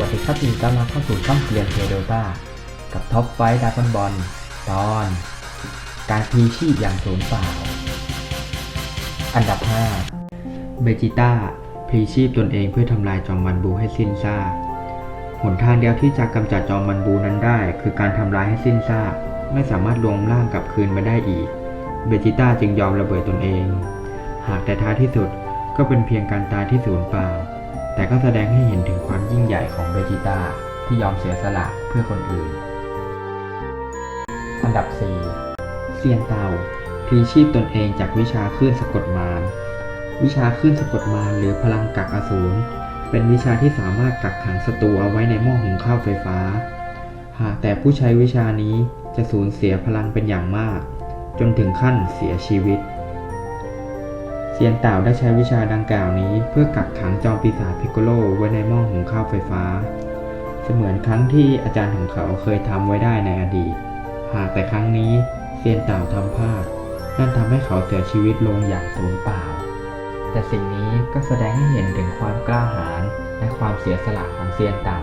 วัสดีครับยินดีต้อนรับเข้าสู่ช่องเกียร์เทโดต้ากับท็อปไฟดากอนบอลตอน การพีชีพอย่างสูญเปล่า อันดับ 5 เบจิต้าพีชีพตนเองเพื่อทำลายจอมมันบูให้สิ้นซากหนทางเดียวที่จะกำจัดจอมมันบูนั้นได้ คือการทำลายให้สิ้นซากไม่สามารถรวมร่างกลับคืนมาได้อีก เบจิต้าจึงยอมระเบิดตนเอง หากแต่ท้ายที่สุดก็เป็นเพียงการตายที่สูญเปล่า แต่ก็แสดงให้เห็นถึงความ ยิ่งใหญ่ของเบจิต้าที่ยอมเสียสละเพื่อคนอื่น อันดับ 4 เซียนเตาพลีชีพตนเองจากวิชาคลื่นสะกดมาร วิชาคลื่นสะกดมารหรือพลังกักอสูรเป็นวิชาที่สามารถกักขังศัตรูเอาไว้ในหม้อหุงข้าวไฟฟ้า หากแต่ผู้ใช้วิชานี้จะสูญเสียพลังเป็นอย่างมาก จนถึงขั้นเสียชีวิต เซียนเต่าได้ใช้วิชาดังกล่าวนี้ เพื่อกักขังจอมปีศาจพิกโลไว้ในหม้อหุงข้าวไฟฟ้า เสมือนครั้งที่อาจารย์ของเขาเคยทำไว้ได้ในอดีต หากแต่ครั้งนี้เซียนเต่าทำพลาดนั่นทำให้เขาเสียชีวิตลงอย่างสูญเปล่า แต่สิ่งนี้ก็แสดงให้เห็นถึงความกล้าหาญและความเสียสละของเซียนเต่า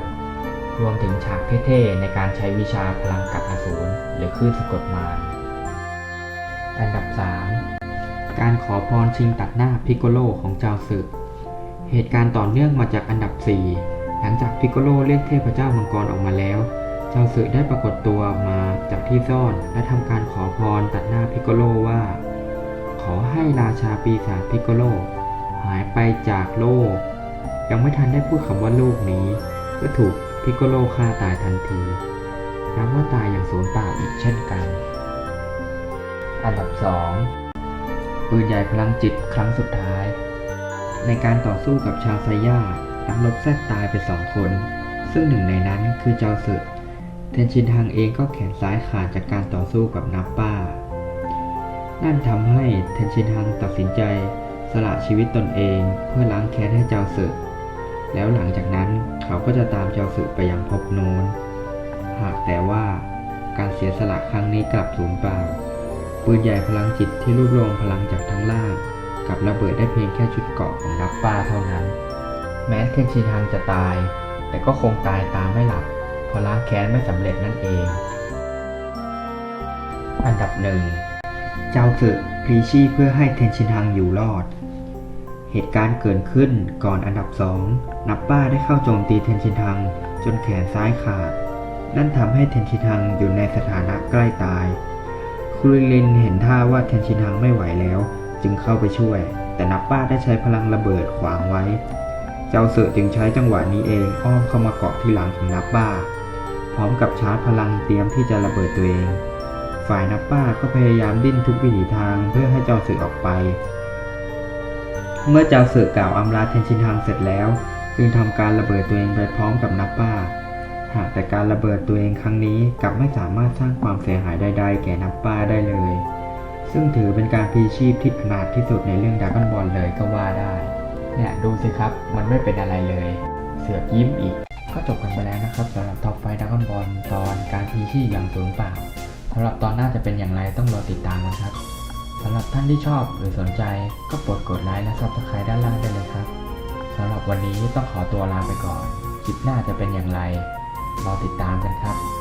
รวมถึงฉากเท่ๆในการใช้วิชาพลังกักอสูรหรือคลื่นสะกดมารอันดับ 3 การขอพรชิงตัดหน้าพิกโกโลของเจ้าศึก เหตุการณ์ต่อเนื่องมาจากอันดับ 4 หลังจากพิกโกโลเรียกเทพเจ้ามังกรออกมาแล้ว เจ้าศึกได้ปรากฏตัวออกมาจากที่ซ่อนและทำการขอพรตัดหน้าพิกโกโลว่า ขอให้ราชาปีศาจพิกโกโลหายไปจากโลก ยังไม่ทันได้พูดคำว่าโลกนี้ ก็ถูกพิกโกโลฆ่าตายทันทีนับว่าตายอย่างสูญเปล่าอีกเช่นกัน อันดับ 2 ปืนใหญ่พลังจิตครั้งสุดท้าย ในการต่อสู้กับชาวไซย่านักรบแทรกตายไปสองคน ซึ่งหนึ่งในนั้นคือเจ้าสึก เทนชินทังเองก็แขนซ้ายขาดจากการต่อสู้กับนับป้า นั่นทำให้เทนชินทังตัดสินใจสละชีวิตตนเองเพื่อล้างแค้นให้เจ้าสึก แล้วหลังจากนั้นเขาก็จะตามเจ้าสึกไปยังภพโน้น หากแต่ว่าการเสียสละครั้งนี้กลับสูญเปล่า ปืนใหญ่พลังจิตที่รวบรวมพลังจากทั้งล่าง กับระเบิดได้เพียงแค่ชุดเกาะของนักป้าเท่านั้น แม้เทนชินฮังจะตาย แต่ก็คงตายตามไม่หลับเพราะล้างแค้นไม่สำเร็จนั่นเอง อันดับหนึ่งเจ้าสึกพลีชีเพื่อให้เทนชินฮังอยู่รอด เหตุการณ์เกิดขึ้นก่อนอันดับสองนับป้าได้เข้าโจมตีเทนชินฮังจนแขนซ้ายขาด นั่นทำให้เทนชินฮังอยู่ในสถานะใกล้ตาย คุริลินเห็นท่าว่าเทนชินฮังไม่ไหวแล้ว จึงเข้าไปช่วย แต่นับป้าได้ใช้พลังระเบิดขวางไว้ เจ้าเสือจึงใช้จังหวะนี้เองอ้อมเข้ามาเกาะที่หลังของนับป้า พร้อมกับชาร์จพลังเตรียมที่จะระเบิดตัวเอง ฝ่ายนับป้าก็พยายามดิ้นทุกวิถีทางเพื่อให้เจ้าเสือออกไป เมื่อเจ้าเสือกล่าวอำลาเทนชินฮังเสร็จแล้ว จึงทำการระเบิดตัวเองไปพร้อมกับนับป้า หากแต่การระเบิดตัวเองครั้งนี้กลับไม่สามารถสร้างความเสียหายใดๆ แก่นับป้าได้เลย ซึ่งถือเป็นการพีชีพที่ขนาดที่สุดในเรื่องดากอนบอลเลยก็ว่าได้เนี่ยดูสิครับมันไม่เป็นอะไรเลย เสือกยิ้มอีก ก็จบกันไปแล้วนะครับสำหรับท็อปไฟดากอนบอลตอนการพีชีพอย่างสูญเปล่าสำหรับตอนหน้าจะเป็นอย่างไรต้องรอติดตามกันครับสำหรับท่านที่ชอบหรือสนใจก็โปรดกดไลค์และซับสไครต์ด้านล่างได้เลยครับสำหรับวันนี้ต้องขอตัวลาไปก่อน คลิปหน้าจะเป็นอย่างไร รอติดตามกันครับ